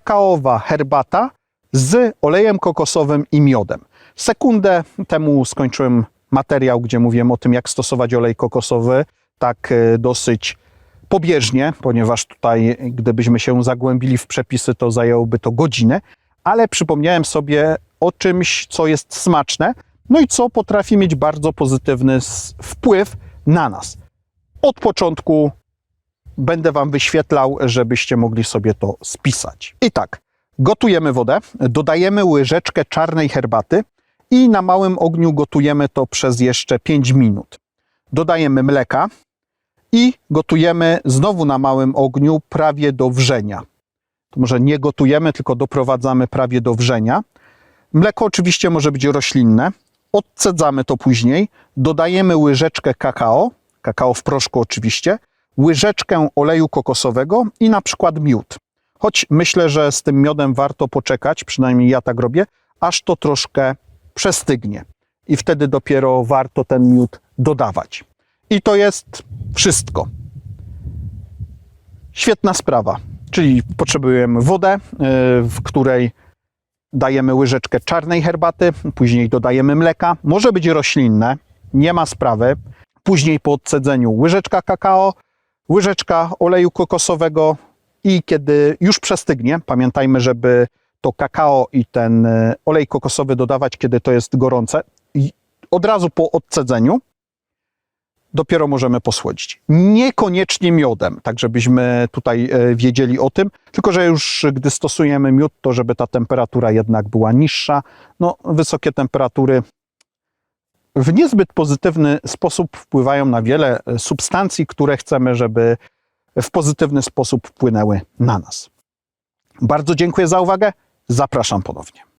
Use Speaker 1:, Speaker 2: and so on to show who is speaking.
Speaker 1: kakaowa herbata z olejem kokosowym i miodem. Sekundę temu skończyłem materiał, gdzie mówiłem o tym, jak stosować olej kokosowy, tak e, dosyć pobieżnie, ponieważ tutaj, gdybyśmy się zagłębili w przepisy, to zajęłoby to godzinę, ale przypomniałem sobie o czymś, co jest smaczne, no i co potrafi mieć bardzo pozytywny wpływ na nas. Od początku będę Wam wyświetlał, żebyście mogli sobie to spisać. I tak, gotujemy wodę, dodajemy łyżeczkę czarnej herbaty i na małym ogniu gotujemy to przez jeszcze 5 minut. Dodajemy mleka i gotujemy znowu na małym ogniu prawie do wrzenia. To może nie gotujemy, tylko doprowadzamy prawie do wrzenia. Mleko oczywiście może być roślinne. Odcedzamy to później. Dodajemy łyżeczkę kakao, kakao w proszku oczywiście, łyżeczkę oleju kokosowego i na przykład miód. Choć myślę, że z tym miodem warto poczekać, przynajmniej ja tak robię, aż to troszkę przestygnie. I wtedy dopiero warto ten miód dodawać. I to jest wszystko. Świetna sprawa. Czyli potrzebujemy wodę, y, w której dajemy łyżeczkę czarnej herbaty, później dodajemy mleka. Może być roślinne, nie ma sprawy. Później po odcedzeniu łyżeczka kakao, łyżeczka oleju kokosowego i kiedy już przestygnie, pamiętajmy, żeby to kakao i ten y, olej kokosowy dodawać, kiedy to jest gorące, i od razu po odcedzeniu dopiero możemy posłodzić. Niekoniecznie miodem, tak żebyśmy tutaj e, wiedzieli o tym, tylko że już gdy stosujemy miód, to żeby ta temperatura jednak była niższa. No, wysokie temperatury w niezbyt pozytywny sposób wpływają na wiele e, substancji, które chcemy, żeby w pozytywny sposób wpłynęły na nas. Bardzo dziękuję za uwagę. Zapraszam ponownie.